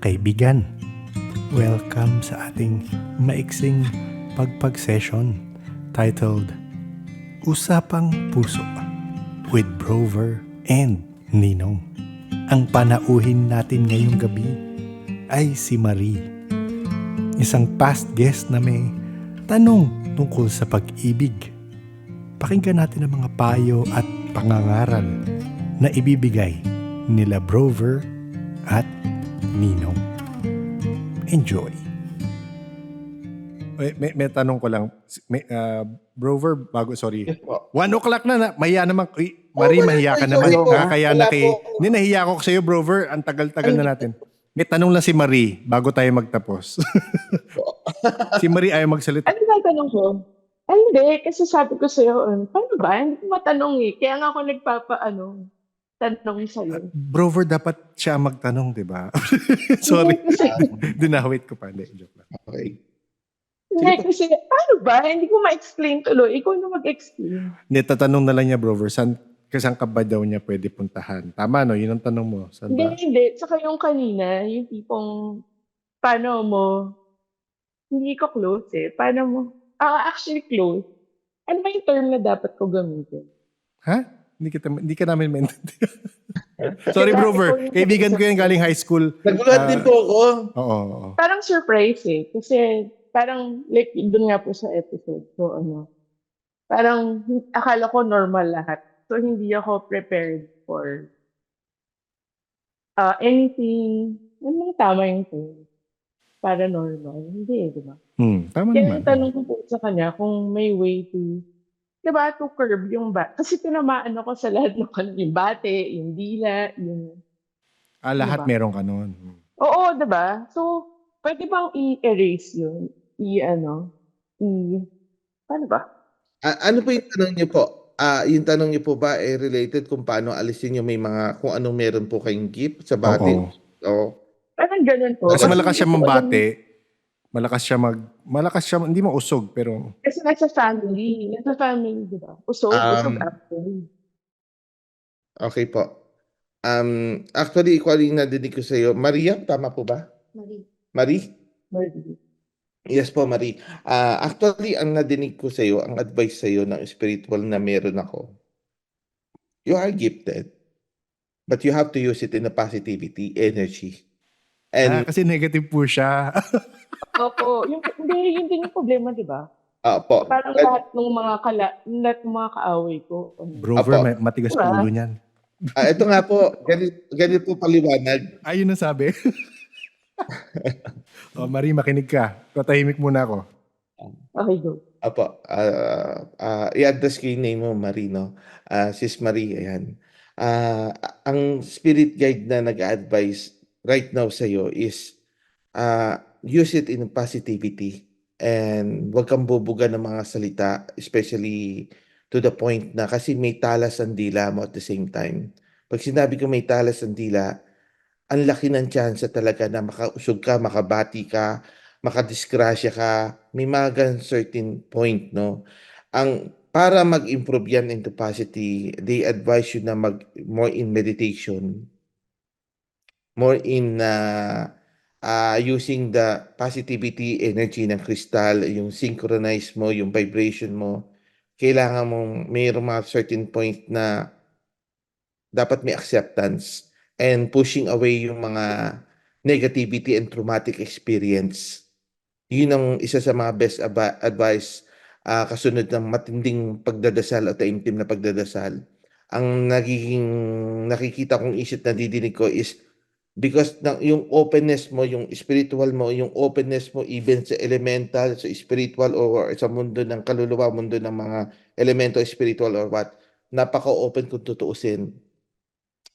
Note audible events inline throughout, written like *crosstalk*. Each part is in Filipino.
kaibigan. Welcome sa ating maiksing pagpag-session titled Usapang Puso with Brover and Ninong. Ang panauhin natin ngayong gabi ay si Marie. Isang past guest na may tanong tungkol sa pag-ibig. Pakinggan natin ang mga payo at pangangaral na ibibigay nila Brover at Ninong. Enjoy. May, may, may tanong ko lang. May, uh, Brover, bago, sorry. Yes po. One o'clock na na. Mahiya naman. Uy, Marie, Oh, mahiya ka naman. sorry po. Ha? Kaya Wala na kay... Hindi, nahiya ko sa'yo, Brover. Ang tagal-tagal na natin. May tanong lang si Marie bago tayo magtapos. *laughs* si Marie ayaw magsalita. Ano ba tanong ko? Ay, hindi. Kasi sabi ko sa'yo, um, paano ba? Hindi ko matanong eh. Kaya nga ako nagpapa, ano, tanong sa'yo. Brover, dapat siya magtanong, di ba? *laughs* sorry. *laughs* Dinawit ko pa. Hindi, joke lang. Okay. hindi, kasi, paano ba? Hindi ko ma-explain tuloy. Ikaw na mag-explain. Hindi, tatanong na lang niya, Brover, saan, kasang ka ba daw niya pwede puntahan? Tama, no? Yun ang tanong mo. Saan Hindi, ba? hindi. Saka yung kanina, yung tipong, paano mo, hindi ko close eh. Paano mo, ah, actually close. Ano ba yung term na dapat ko gamitin? Ha? Hindi, kita, hindi ka namin maintindihan. *laughs* Sorry, Brover. Kaibigan ko yan galing high school. Naguluhan Ah. din po ako. Oo, oo. parang surprise eh. Kasi parang like doon nga po sa episode ko ano. Parang akala ko normal lahat. So hindi ako prepared for uh, anything. Yung tama yung term? Paranormal. Hindi eh, di ba? Hmm, tama Kaya naman. yung tanong ko po sa kanya kung may way to, di ba, to curb yung bat. Kasi tinamaan ako sa lahat ng kanon. Yung bate, yung dila, yung Ah, lahat Diba? meron ka nun. Hmm. Oo, 'di ba? So, pwede bang i-erase 'yun? I ano? I Paano ba? A- ano po yung tanong niyo po? Ah, yung tanong niyo po ba ay related kung paano alisin yung may mga kung anong meron po kayong gift sa bati? Oo. Oo. Parang ganun po. Kasi Kasi malakas siya hindi ko alam- mambate. Malakas siya mag... Malakas siya, hindi mo usog, pero... Kasi nasa family. Nasa family, di ba? Usog, usog Um, actually. Okay po. Um, actually, ikaw yung nadinig ko sa iyo. Maria, tama po ba? Marie. Marie? Marie. Yes po, Marie. Ah, actually, ang nadinig ko sa iyo, ang advice sa iyo ng spiritual na meron ako, you are gifted, but you have to use it in a positivity, energy. ah, And, kasi negative po siya. *laughs* Opo. Yung, hindi, yun din yung problema, di ba? ah, po. Parang But- lahat ng mga kala, lahat ng mga kaaway ko. ano, Brover, Apo. may, matigas Diba? ulo niyan. Ah, ito nga po, ganito, ganito po paliwanag. Ayun ang sabi. *laughs* oh, Marie, makinig ka. Patahimik muna ako. Okay, go. Apo, ah ah, i-address ko yung name mo, Marino. Ah, Sis Marie, ayan. Ah, ang spirit guide na nag-advise right now sa iyo is ah, use it in positivity and huwag kang bubuga ng mga salita, especially to the point na kasi may talas ang dila mo at the same time. Pag sinabi ko may talas ang dila, ang laki ng chance talaga na makausog ka, makabati ka, makadisgrasya ka, may mga certain point, no? Ang para mag-improve yan into positive, they advise you na mag more in meditation, more in uh, uh, using the positivity energy ng crystal, yung synchronize mo, yung vibration mo. Kailangan mong mayroong mga certain point na dapat may acceptance and pushing away yung mga negativity and traumatic experience. Yun ang isa sa mga best advice ah, kasunod ng matinding pagdadasal o taimtim na pagdadasal. Ang nagiging nakikita kong isip na didinig ko is because ng yung openness mo, yung spiritual mo, yung openness mo even sa elemental, sa spiritual or sa mundo ng kaluluwa, mundo ng mga elemento spiritual or what, napaka-open kung tutuusin.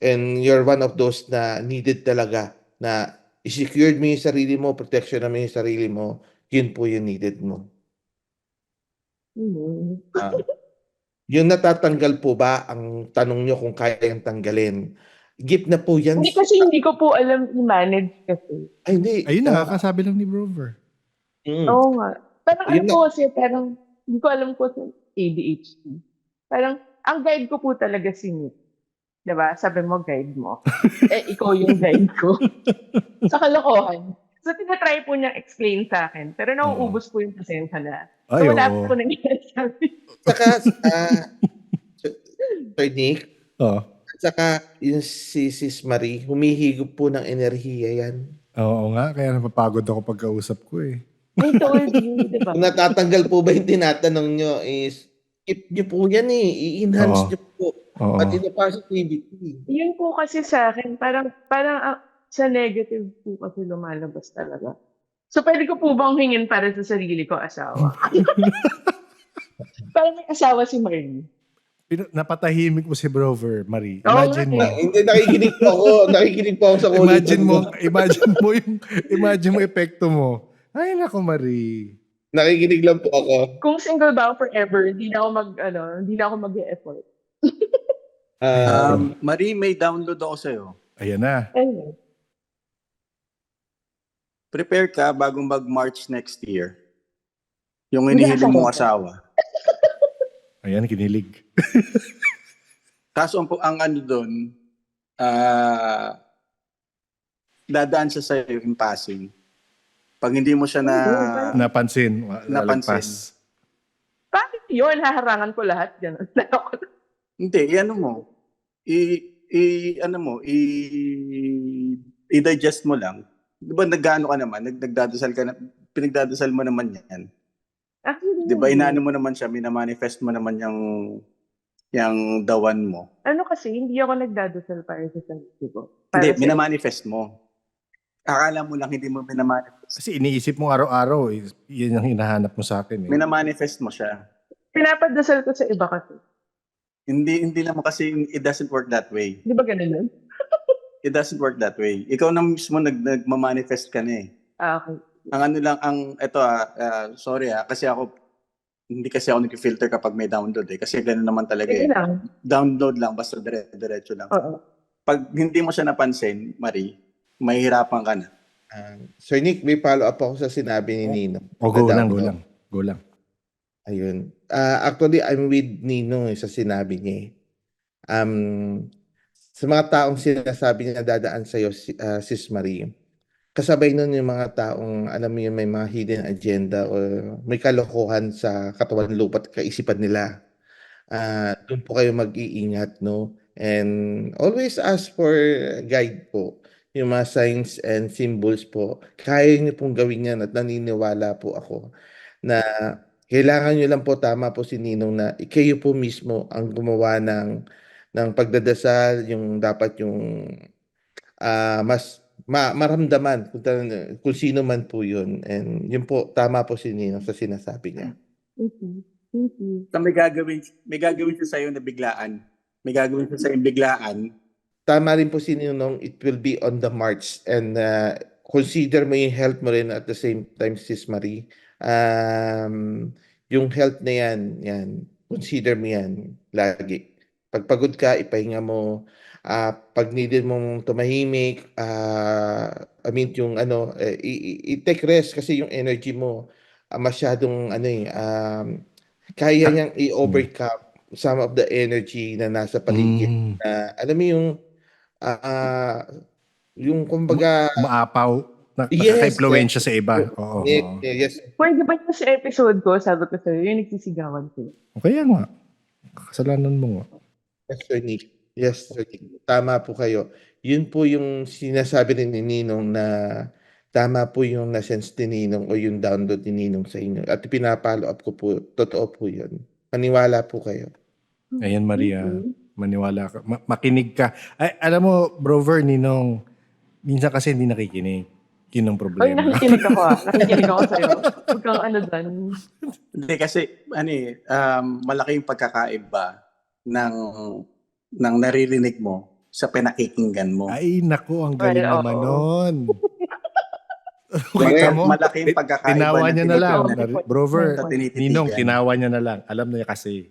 And you're one of those na needed talaga na i-secured mo yung sarili mo, protection na mo yung sarili mo, yun po yung needed mo. Hmm. Ah. yung natatanggal po ba ang tanong nyo kung kayang tanggalin? Gift na po yan. Hindi kasi hindi ko po alam i-manage kasi. Ay, hindi. Ayun, Ah, nakakasabi lang ni Brover. mm. Oo nga. Parang ano Yun po kasi, parang, hindi ko alam po sa ADHD. Parang, ang guide ko po talaga si Nick. Diba? Sabi mo, guide mo. *laughs* eh, ikaw yung guide ko. sa kalokohan. So, tinatry po niyang explain sa akin. Pero nauubos po yung pasensya na. So, Ay, wala oo. po nang sabi. Saka, ah, *laughs* Sir Nick, Oo. Saka yung si Sis Marie, humihigop po ng enerhiya yan. Oo nga, kaya napapagod ako pagkausap ko eh. Diba? Kung *laughs* natatanggal po ba yung tinatanong nyo is, keep nyo po yan eh, i-enhance Oo. nyo po. Oo. Pati na positivity. Yun po kasi sa akin, parang, parang ah, sa negative po kasi lumalabas talaga. So, pwede ko po bang hingin para sa sarili ko asawa? *laughs* parang may asawa si Marnie. Pin- napatahimik mo si Brover, Marie. Imagine mo. hindi, nakikinig po ako. Nakikinig po ako sa kulit. Imagine mo, imagine mo yung, imagine mo epekto mo. Ay, nako, Marie. Nakikinig lang po ako. Kung single ba ako forever, hindi na ako mag, ano, hindi na ako mag-effort. Ah, *laughs* Um, Marie, may download ako sa'yo. Ayan na. Anyway. Prepare ka bago mag-March next year. Yung Hindi hinihiling mong asawa. asawa. *laughs* Ayan, kinilig. Kaso ang, ang ano doon, ah dadaan siya sa'yo in passing. Pag hindi mo siya na... Napansin. Napansin. Bakit yun? Haharangan ko lahat. Ganun. *laughs* Hindi, i-ano mo. I, i ano mo, i, i-digest mo lang. Di ba naggaano ka naman? Nag, nagdadasal ka na, pinagdadasal mo naman yan. Di ba hindi. inaano mo naman siya, minamanifest mo naman yung, yung dawan mo. Ano kasi, hindi ako nagdadasal para sa sarili ko. Para Hindi, sa- minamanifest mo. Akala mo lang hindi mo minamanifest. Kasi iniisip mo araw-araw, eh, yun ang hinahanap mo sa akin. Eh. Minamanifest mo siya. Pinapadasal ko sa iba kasi. Hindi hindi naman kasi it doesn't work that way. Di ba ganun yun? *laughs* It doesn't work that way. Ikaw na mismo nag nagmamanifest ka na eh. Ah, okay. Ang ano lang ang eto ah, ah, sorry ah kasi ako hindi kasi ako nag-filter kapag may download eh kasi ganoon naman talaga eh. lang. Download lang basta dire diretso lang. Oo. Pag hindi mo siya napansin, Marie, mahihirapan ka na. ah, Sir Nick, may follow-up ako sa sinabi ni Nino. O, go Na lang, go lang. Go lang. Ayun. Ah, actually, I'm with Nino eh, sa sinabi niya. eh. Um, sa mga taong sinasabi niya dadaan sa'yo, si, ah, Sis Marie, kasabay nun yung mga taong, alam mo yun, may mga hidden agenda o may kalokohan sa katawan lupa at kaisipan nila. Ah, doon po kayo mag-iingat, no? And always ask for guide po. Yung mga signs and symbols po. Kaya niyo pong gawin yan at naniniwala po ako na kailangan nyo lang po tama po si Ninong na kayo po mismo ang gumawa ng ng pagdadasal, yung dapat yung ah, mas ma, maramdaman kung, ta- kung sino man po yun. And yun po, tama po si Ninong sa sinasabi niya. Thank you. Thank you. So may gagawin may gagawin siya sa na biglaan. May gagawin siya sa biglaan. Tama rin po si Ninong, it will be on the march. And ah, consider mo yung health mo rin at the same time, Sis Marie. Um, yung health na yan, yan, consider mo yan lagi. Pag pagod ka, ipahinga mo. Ah, pag needed mong tumahimik, ah, I mean yung ano, eh, i-take rest kasi yung energy mo ah, masyadong ano eh, um, kaya niyang i-overcome some of the energy na nasa paligid Mm, na alam mo yung ah yung kumbaga maapaw. Na, Yes, nakaka-impluensya sa iba. Oo. oo. eh, yes Pwede ba yun sa episode ko, sabi ko sa'yo, yung nagsisigawan ko. Kaya nga. Kasalanan mo nga. yes Sir Nick yes Sir Nick tama po kayo yun po yung sinasabi rin ni Ninong na tama po yung na-sense ni Ninong o yung download ni Ninong sa inyo at pinapalo up ko po totoo po yun maniwala po kayo Ayan, Maria. You. Maniwala ka. Ma- makinig ka. Ay, alam mo, Brover, Ninong, minsan kasi hindi nakikinig. Yun ang Oy, problema. nakikinig ako ah. Nakikinig ako sa'yo. Huwag kang ano dyan. Hindi kasi ano eh, um, malaki yung pagkakaiba ng ng naririnig mo sa pinakikinggan mo. Ay, naku, ang galing Well, naman oo. nun. *laughs* Malaki, Kita mo? malaki yung pagkakaiba Tinawa niya na lang. Brover. Ninong, tinawa niya na lang. Alam niya kasi,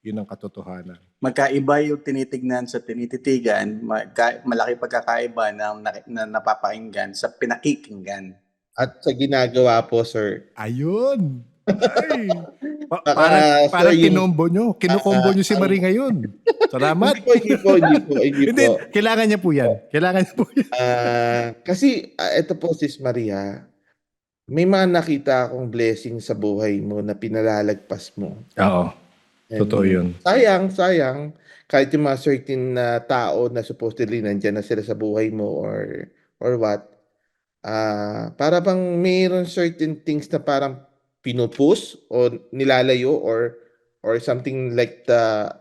yun ang katotohanan. Magkaiba yung tinitignan sa tinititigan, magka, malaki pagkakaiba ng na, na napapakinggan sa pinakikinggan. at sa ginagawa po sir Ayun! Ay! Pa- Ah, parang, so parang yung- kinombo nyo. Kinukombo Ah, nyo si ah, Marie ngayon. Salamat. Hindi po, hindi po, hindi po, hindi Hindi, po. kailangan niya po yan. Kailangan niya po yan. Ah, kasi ah, ito po sis Maria, may mga nakita akong blessing sa buhay mo na pinalalagpas mo. Oo, And totoo yun. Sayang, sayang. Kahit yung mga certain na tao na supposedly nandyan na sila sa buhay mo or or what, ah para bang mayroon certain things na parang pinupus o nilalayo or or something like the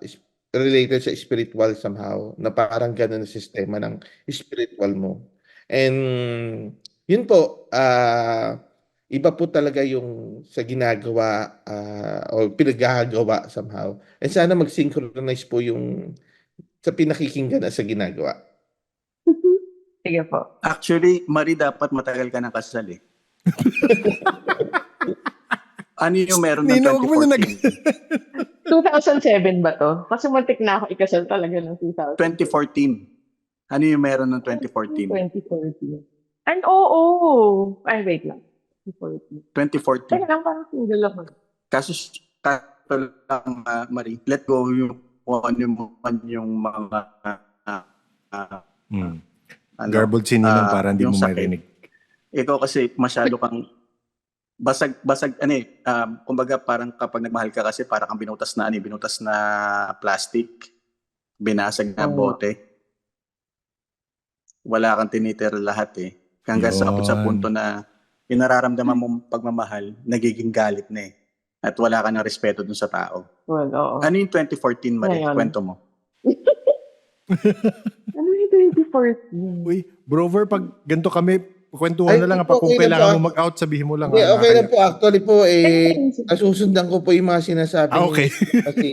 related sa spiritual somehow na parang ganun na sistema ng spiritual mo. And yun po, ah iba po talaga yung sa ginagawa ah, o pinaggagawa somehow. And sana mag-synchronize po yung sa pinakikinggan at sa ginagawa. Sige po. Actually, Marie, dapat matagal ka ng kasal eh. *laughs* ano yung meron ng Nino, huwag mo na 2014? 2007 *laughs* ba to? Kasi muntik na ako ikasal talaga ng 2000. 2014. Ano yung meron ng 2014? 2014. And oo. Ay, wait lang. 2014. 2014. Teka lang, parang single ako. Kaso, kaso lang, ah, Marie, let go yung kung ano yung, ano yung mga ah, ah, Mm. ano, Garbled si Ninong ah, para hindi mo sakit. marinig. ikaw kasi masyado kang basag basag ano eh um, kumbaga parang kapag nagmahal ka kasi parang kang binutas na ano eh, binutas na plastic binasag na Oo. bote wala kang tinitira lahat eh hanggang sa Yun. sa punto na yung nararamdaman mong pagmamahal nagiging galit na eh at wala ka ng respeto dun sa tao Well, oo. ano yung 2014 Marie Ngayon. kwento mo *laughs* Ano yung 2014? Uy, Brover, pag ganito kami, kwentuhan Ay, na lang. okay Pag kung lang kailangan po. mo mag-out, sabihin mo lang. Okay, ah, okay lang po. Actually po, eh, nasusundan ko po yung mga sinasabi Ah, niyo. okay. *laughs* Kasi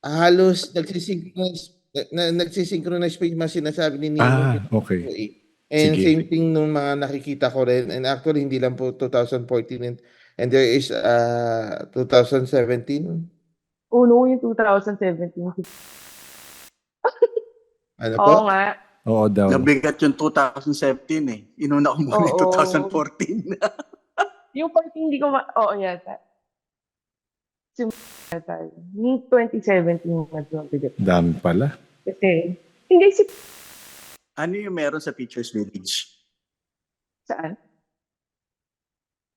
halos nagsisynchronize, na, na, nagsisynchronize po yung mga sinasabi ni Nino. Ah, okay. po eh. And Sige. same thing nung mga nakikita ko rin. And actually, hindi lang po 2014 and, and there is uh, 2017. Uno yung 2017. Ano po? Oo nga. Oo daw. nabigat yung 2017 eh inuna ko muna yung Oo. 2014 *laughs* Yung 14 hindi ko ma... Oo, yata. Simula tayo. Yung 2017 medyo mabigat. Dami pala. Kasi, hindi si... Ano yung meron sa Teachers Village? Saan?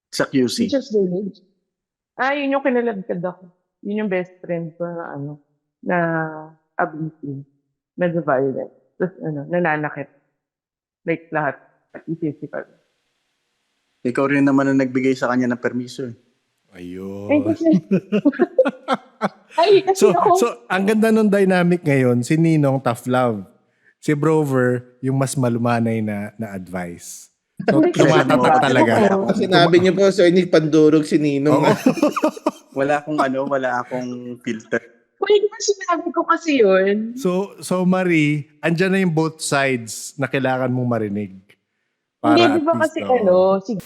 Sa QC? Teacher's Village. Ah, yun yung kinalagkad ako. Yun yung best friend ko na ano, na abusive. Medyo violent. Tapos ano, nananakit. Like lahat. Physical. Ikaw rin naman ang nagbigay sa kanya ng permiso eh. Ay, Ayun. Ay, *laughs* So, ako... so, ang ganda ng dynamic ngayon, si Ninong tough love. Si Brover, yung mas malumanay na, na advice. So, ako- talaga. Sinabi niyo po, Sir Nick, pandurog si Ninong. Oo. *laughs* Wala akong ano, wala akong filter. Wait, ba sinabi ko kasi yun? So, so Marie, andyan na yung both sides na kailangan mong marinig. Hindi, di ba kasi oo. ano, si,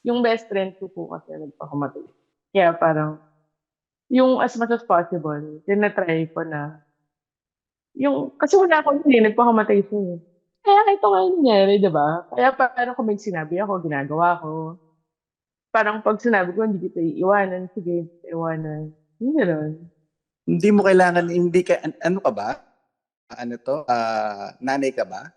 yung best friend ko po kasi nagpakamatay. Kaya parang, yung as much as possible, tinatry ko na, yung, kasi wala akong hindi, nagpakamatay siya eh. Kaya ito nga yung nangyari, di ba? Kaya parang kung may sinabi ako, ginagawa ko. Parang pag sinabi ko, hindi kita iiwanan, sige, iwanan. Yung gano'n. Hindi mo kailangan, hindi ka, an- ano ka ba? Ano to? Ah, nanay ka ba?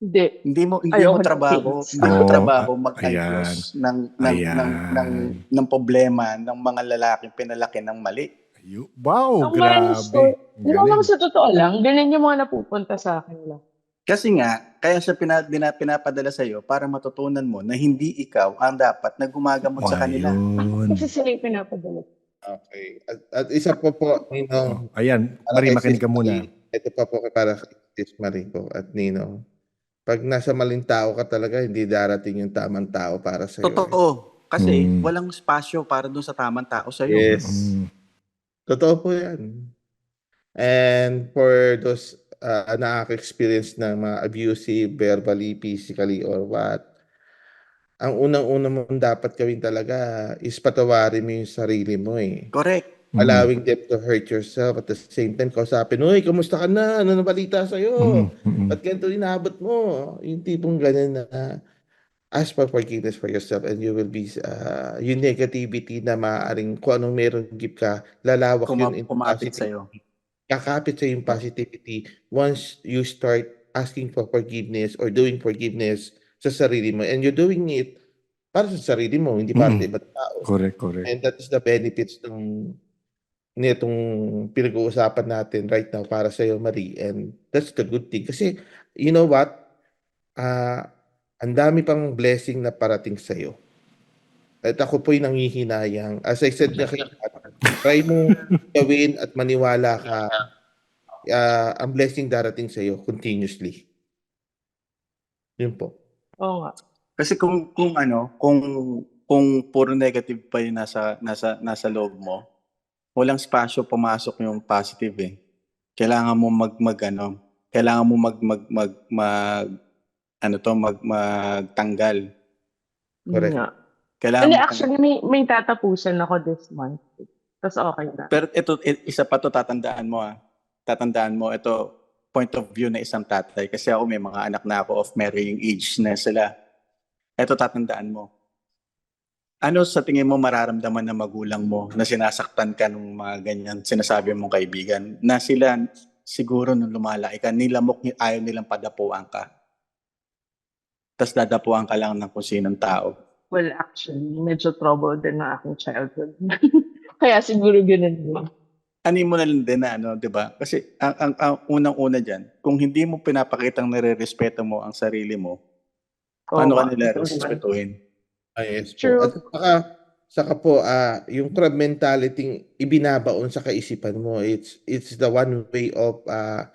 Hindi. Hindi mo hindi Ayoko mo ng trabaho, things. hindi mo Oo, trabaho mag-ayos ng ng, Ayan. ng ng ng problema ng mga lalaking pinalaki ng mali. Ayu- Wow, Ang maraming grabe. story. Ang Di ba lang sa totoo lang, ganyan yung mga napupunta sa akin lang. Kasi nga, kaya siya pina, dina, pinapadala sa iyo para matutunan mo na hindi ikaw ang dapat na gumagamot sa kanila. Ayun. Kasi sila yung pinapadala. Okay. At, at isa po po, Ninong. Oh, ayan, Marie, makinig ka muna. Ito pa po para kay Sis Marie po at Nino. Pag nasa maling tao ka talaga, hindi darating yung tamang tao para sa iyo. Totoo. Kasi Mm. walang spasyo para doon sa tamang tao sa iyo. Yes. Mm. Totoo po yan. And for those uh, nakaka-experience ng mga abusive, verbally, physically, or what, ang unang-una mo dapat gawin talaga is patawarin mo yung sarili mo eh. Correct. Allowing them to hurt yourself at the same time kausapin, Uy, kamusta ka na? Ano na balita sa'yo? Mm, mm, mm. Ba't ganito inabot mo? Yung tipong ganun na ask for forgiveness for yourself and you will be uh, yung negativity na maaaring kung anong meron give ka, lalawak Kuma- yun into kumapit sa'yo. Kakapit sa yung positivity once you start asking for forgiveness or doing forgiveness sa sarili mo. And you're doing it para sa sarili mo, hindi para sa Mm. ibang tao. Correct, correct. And that is the benefits ng nitong pinag-uusapan natin right now para sa iyo, Marie. And that's the good thing. Kasi, you know what? Ah, ang dami pang blessing na parating sa iyo. At ako po'y nangihinayang. As I said na kay Kat, try mo *laughs* gawin at maniwala ka ah, ang blessing darating sa iyo continuously. Yun po. Oo nga. Kasi kung kung ano, kung kung puro negative pa yung nasa nasa nasa loob mo, walang spasyo pumasok yung positive eh. Kailangan mo mag mag ano, kailangan mo mag mag mag, mag ano to mag magtanggal. Correct. nga. Kailangan Hindi, mo- actually, may, may tatapusan ako this month. Tapos okay na. Pero ito isa pa to tatandaan mo ah. Tatandaan mo ito point of view na isang tatay kasi ako may mga anak na ako of marrying age na sila. Ito tatandaan mo. Ano sa tingin mo mararamdaman ng magulang mo na sinasaktan ka ng mga ganyan sinasabi mong kaibigan na sila siguro nung lumalaki ka nilamok ni ayaw nilang padapuan ka. Tapos dadapuan ka lang ng kung sinong tao. Well, actually, medyo trouble din ng aking childhood. *laughs* Kaya siguro ganun din. Ani mo na lang din na ano, 'di ba? Kasi ang, ang, ang unang-una diyan, kung hindi mo pinapakitang nire-respeto mo ang sarili mo, paano ka nila respetuhin? Ah, yes po. True. At saka, saka po, ah, yung crab mentality ibinabaon sa kaisipan mo, it's it's the one way of, ah,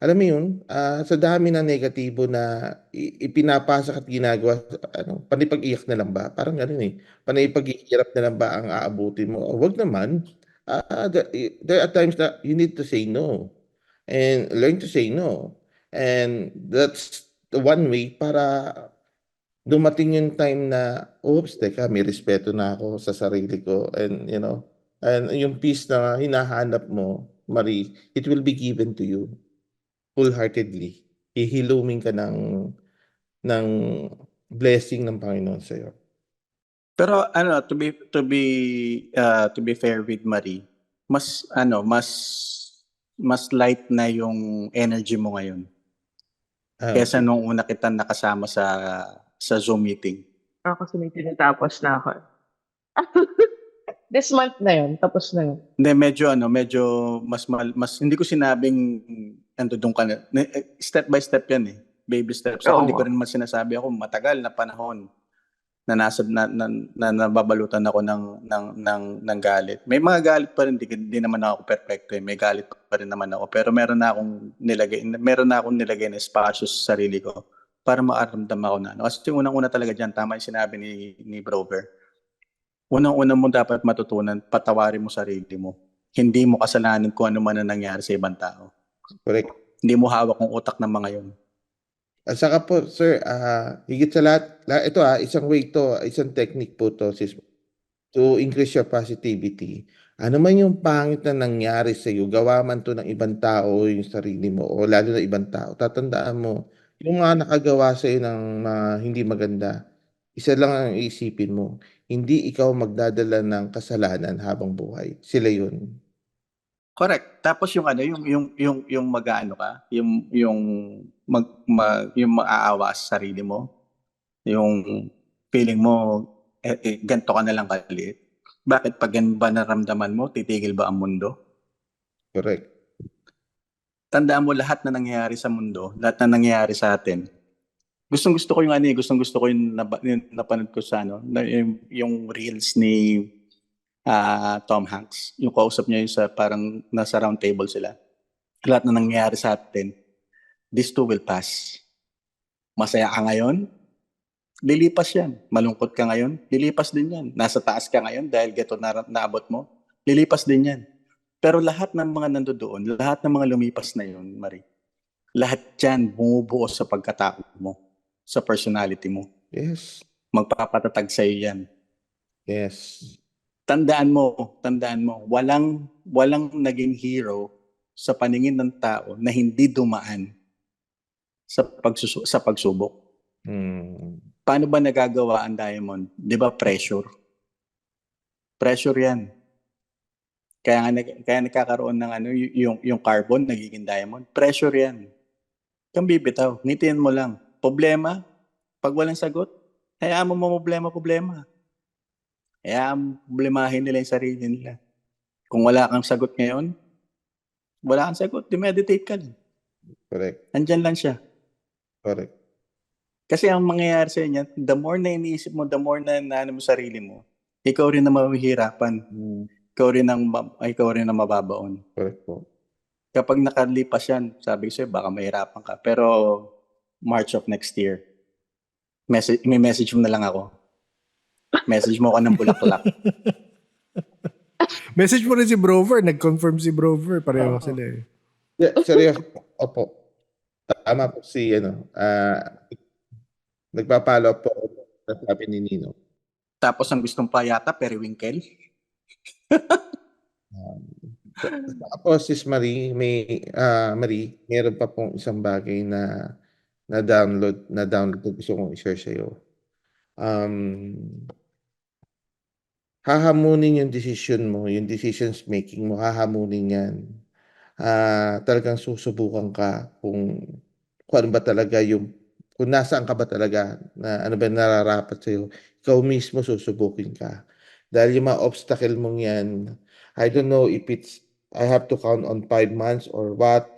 alam mo yun, ah, sa dami ng negatibo na ipinapasa at ginagawa, ano, panipag-iyak na lang ba? Parang gano'n eh. Panipag-ihirap na lang ba ang aabutin mo? O, wag naman. Ah, there, there are times that you need to say no. And learn to say no. And that's the one way para dumating yung time na, oops, teka, may respeto na ako sa sarili ko. And, you know, and yung peace na hinahanap mo, Marie, it will be given to you wholeheartedly. Hihilumin ka ng, ng blessing ng Panginoon sa iyo. Pero ano, to be to be uh, to be fair with Marie, mas ano, mas mas light na yung energy mo ngayon Ah, kaysa nung una kita nakasama sa sa Zoom meeting. Ako kasi may tinatapos na ako. *laughs* this month na yun. Tapos na yun. Hindi, medyo ano, medyo mas mal, mas hindi ko sinabing ando doon ka na. eh, Step by step yan eh. Baby steps. Ako Oo. hindi ko rin naman sinasabi ako matagal na panahon na nasa na, na, na nababalutan ako ng ng ng ng galit. May mga galit pa rin, di, di naman ako perfecto eh. May galit pa rin naman ako. Pero meron na akong nilagay, meron na akong nilagay na espasyo sa sarili ko para makaramdam ako na. ano. Kasi unang-una talaga diyan, tama yung sinabi ni ni Brover. Unang-una mo dapat matutunan, patawarin mo sarili mo. Hindi mo kasalanan kung ano man ang nangyari sa ibang tao. correct. Hindi mo hawak ang utak ng mga yun. At saka po, sir, ah, higit sa lahat, la- ito ah, isang way to, isang technique po to, sis, to increase your positivity. Ano man yung pangit na nangyari sa iyo, gawa man to ng ibang tao o yung sarili mo, o lalo na ibang tao, tatandaan mo, yung mga nakagawa sa iyo ng mga hindi maganda, isa lang ang isipin mo, hindi ikaw magdadala ng kasalanan habang buhay. Sila yun. Correct. Tapos yung ano, yung yung yung yung mag-aano ka, yung yung mag, mag yung maaawa sa sarili mo. Yung feeling mo eh, eh, ganito ka na lang kaliit. Bakit pag yan ba naramdaman mo, titigil ba ang mundo? Correct. Tandaan mo lahat na nangyayari sa mundo, lahat na nangyayari sa atin. Gustong gusto ko yung ano, eh, gustong gusto ko yung, naba, yung napanood ko sa ano, na, yung, yung reels ni ah, Tom Hanks. Yung kausap niya yung sa parang nasa round table sila. Lahat na nangyayari sa atin, this too will pass. Masaya ka ngayon, lilipas yan. Malungkot ka ngayon, lilipas din yan. Nasa taas ka ngayon dahil geto na, naabot mo, lilipas din yan. Pero lahat ng mga nandoon, lahat ng mga lumipas na yun, Marie, lahat yan bumubuo sa pagkatao mo, sa personality mo. Yes. Magpapatatag sa iyo yan. Yes. Tandaan mo, tandaan mo, walang walang naging hero sa paningin ng tao na hindi dumaan sa pagsusu- sa pagsubok. Hmm. paano ba nagagawa ang diamond? Di ba pressure? Pressure yan. Kaya nga kaya nagkakaroon ng ano yung yung carbon nagiging diamond. Pressure yan. Kang bibitaw, ngitiin mo lang. Problema, pag walang sagot, hayaan mo mo problema problema. Mo problemahin nila yung sarili nila. Kung wala kang sagot ngayon, wala kang sagot, di-meditate ka lang. Correct. Andyan lang siya. Correct. Kasi ang mangyayari sa inyo, the more na iniisip mo, the more na naano mo sarili mo, ikaw rin na mahihirapan. Ikaw rin ang, ikaw rin ang mababaon. Correct po. Kapag nakalipas yan, sabi ko sa'yo, baka mahirapan ka. Pero March of next year, message, may message mo na lang ako. Message mo ako ng bulaklak. *laughs* Message mo rin si Brover. Nag-confirm si Brover. Pareho Oo. sila eh. Yeah, seryoso. Opo. Tama po si ano, ah nagpapalo po sabi ni Nino. Tapos ang gustong pa yata, periwinkle. *laughs* Tapos sis Marie, may ah Marie, meron pa pong isang bagay na na download na gusto kong i-share sa iyo. Um, hahamunin yung decision mo, yung decisions making mo, hahamunin yan. Ah, talagang susubukan ka kung kung ano ba talaga yung kung nasaan ka ba talaga na ano ba nararapat sa iyo. Ikaw mismo susubukin ka. Dahil yung mga obstacle mong yan, I don't know if it's I have to count on five months or what.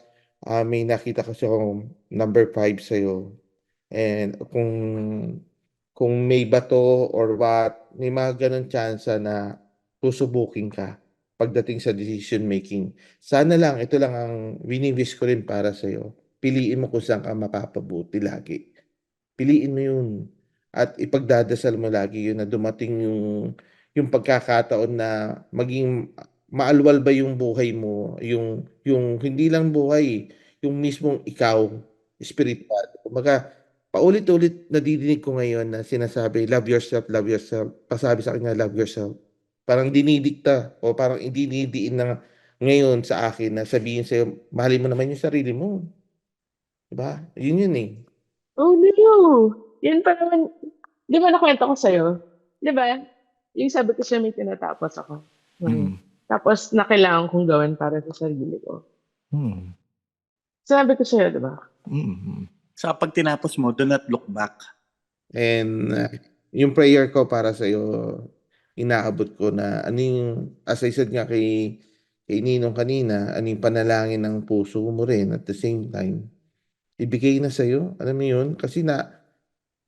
Ah, may nakita kasi akong number five sa'yo. And kung kung may bato or what, may mga ganun chance na susubukin ka pagdating sa decision making. Sana lang, ito lang ang wini-wish ko rin para sa'yo. Piliin mo kung saan ka mapapabuti lagi. Piliin mo yun. At ipagdadasal mo lagi yun na dumating yung yung pagkakataon na maging maalwal ba yung buhay mo, yung yung hindi lang buhay, yung mismong ikaw, spiritual. Kumbaga, paulit-ulit nadidinig ko ngayon na sinasabi, love yourself, love yourself. Pasabi sa kanya, love yourself. Parang dinidikta o parang dinidiin na ngayon sa akin na sabihin sa'yo, mahalin mo naman yung sarili mo. Diba? Yun yun eh. Oh, no. Yun pa naman. Di ba nakwento ko sa'yo? Di ba? Yung sabi ko siya may tinatapos ako. Hmm. Tapos na kailangan kong gawin para sa sarili ko. Hmm. Sinabi ko sa'yo, di ba? Hmm. Sa pag tinapos mo, do not look back. And uh, yung prayer ko para sa iyo, inaabot ko na ano yung, as I said nga kay, kay Ninong kanina, ano yung panalangin ng puso mo rin at the same time, ibigay na sa iyo. Alam mo yun? Kasi na,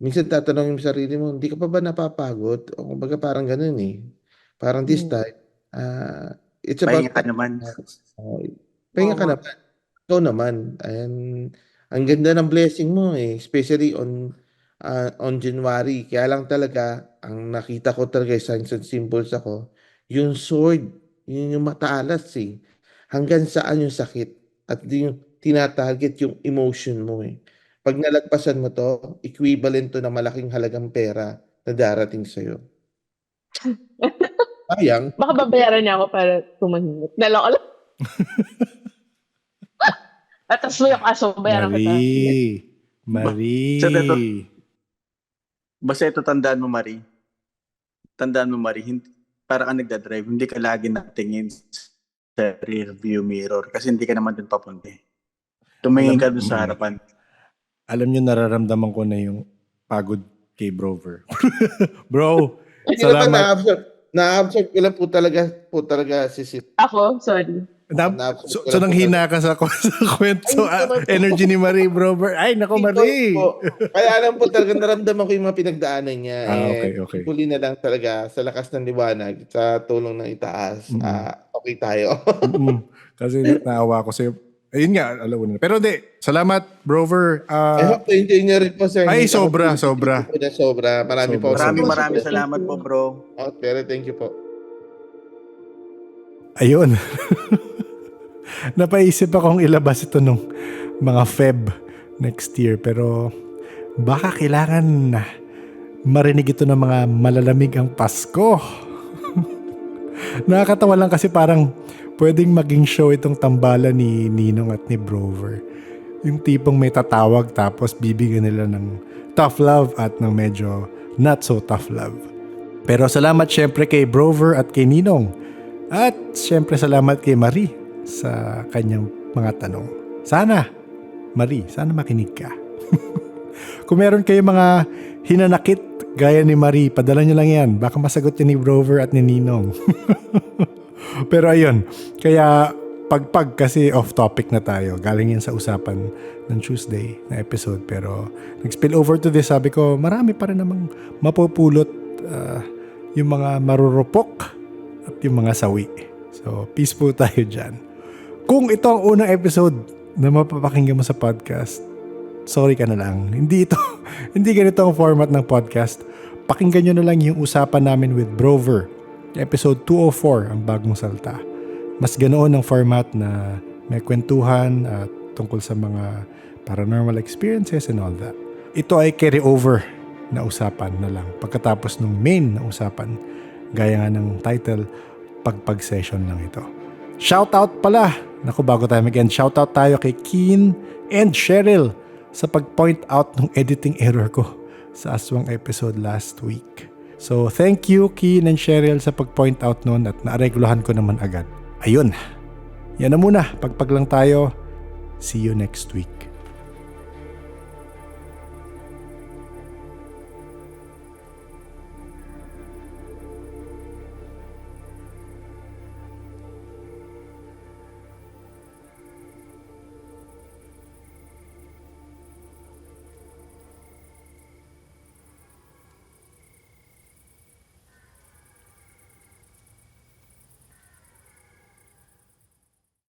minsan tatanungin mo sa sarili mo, hindi ka pa ba napapagod? O kumbaga parang ganun eh. Parang this Hmm. time, ah, it's about Pahinga ka naman. *laughs* Oh, pahinga ka Oo. naman. Ikaw naman. And ang ganda ng blessing mo eh. Especially on ah, on January. Kaya lang talaga, ang nakita ko talaga, signs and symbols ako, yung sword, yun yung mataalas eh. Hanggang saan yung sakit. At yung tinatarget yung emotion mo eh. Pag nalagpasan mo to, equivalent to na malaking halagang pera na darating sa'yo. *laughs* Sayang. Baka babayaran niya ako para tumahimik. Dalawa lang. *laughs* At tapos mo yung kaso, bayaran kita. Marie. Marie. Dito- Basta ito tandaan mo, Marie. Tandaan mo, Marie, hindi, para ka nagdadrive, hindi ka lagi natingin sa rear view mirror kasi hindi ka naman dun papunta. eh. Tumingin ka dun sa harapan. Alam nyo, nararamdaman ko na yung pagod kay Brover. *laughs* Bro, Salamat. na-absorb. Na-absorb ko lang po talaga, po talaga si Sis. Ako, sorry. Na, Na-absorb so, so nang hina ka sa, *laughs* sa kwento, ah, po. energy ni Marie Brover. Ay, nako Marie. Po. Kaya alam po talaga naramdaman ko yung mga pinagdaanan niya. Ah, Eh, okay, okay. Huli na lang talaga sa lakas ng liwanag, sa tulong ng itaas, Mm. ah, okay tayo. Mm, Kasi *laughs* naawa ko sa'yo. Ayun nga, alam mo na. Pero hindi, salamat, Brover. I Ah, hope na-enjoy niyo rin po, sir. Ay, sobra, sobra. po na sobra. Marami Sobra. po. Maraming Sobra. maraming Sobra. salamat po, bro. Oh, pero thank you po. ayun. *laughs* Napaisip akong ilabas ito nung mga Feb next year. Pero baka kailangan na marinig ito ng mga malalamig ang Pasko. *laughs* Nakakatawa lang kasi parang pwedeng maging show itong tambalan ni Ninong at ni Brover. Yung tipong may tatawag tapos bibigyan nila ng tough love at ng medyo not so tough love. Pero salamat syempre kay Brover at kay Ninong. At syempre salamat kay Marie sa kanyang mga tanong. Sana, Marie, sana makinig ka. *laughs* Kung meron kayo mga hinanakit gaya ni Marie, padala nyo lang yan. Baka masagot ni Brover at ni Ninong. *laughs* Pero ayun, kaya pagpag kasi off topic na tayo. Galing yan sa usapan ng Tuesday na episode. Pero nag-spill over to this, sabi ko, marami pa rin namang mapupulot ah, yung mga marurupok at yung mga sawi. So, peace po tayo dyan. Kung ito ang unang episode na mapapakinggan mo sa podcast, sorry ka na lang. Hindi ito, *laughs* hindi ganito ang format ng podcast. Pakinggan nyo na lang yung usapan namin with Brover. Episode 204, ang bagong salta. Mas ganoon ang format na may kwentuhan at tungkol sa mga paranormal experiences and all that. Ito ay carry over na usapan na lang pagkatapos ng main na usapan gaya nga ng title pagpag session lang ito. Shoutout pala! Naku, bago tayo mag-end, shoutout tayo kay Keen and Cheryl sa pag-point out ng editing error ko sa aswang episode last week. So, thank you Keen and Cheryl sa pag-point out nun at naareglohan ko naman agad. Ayun, yan na muna. Pagpag lang tayo. See you next week.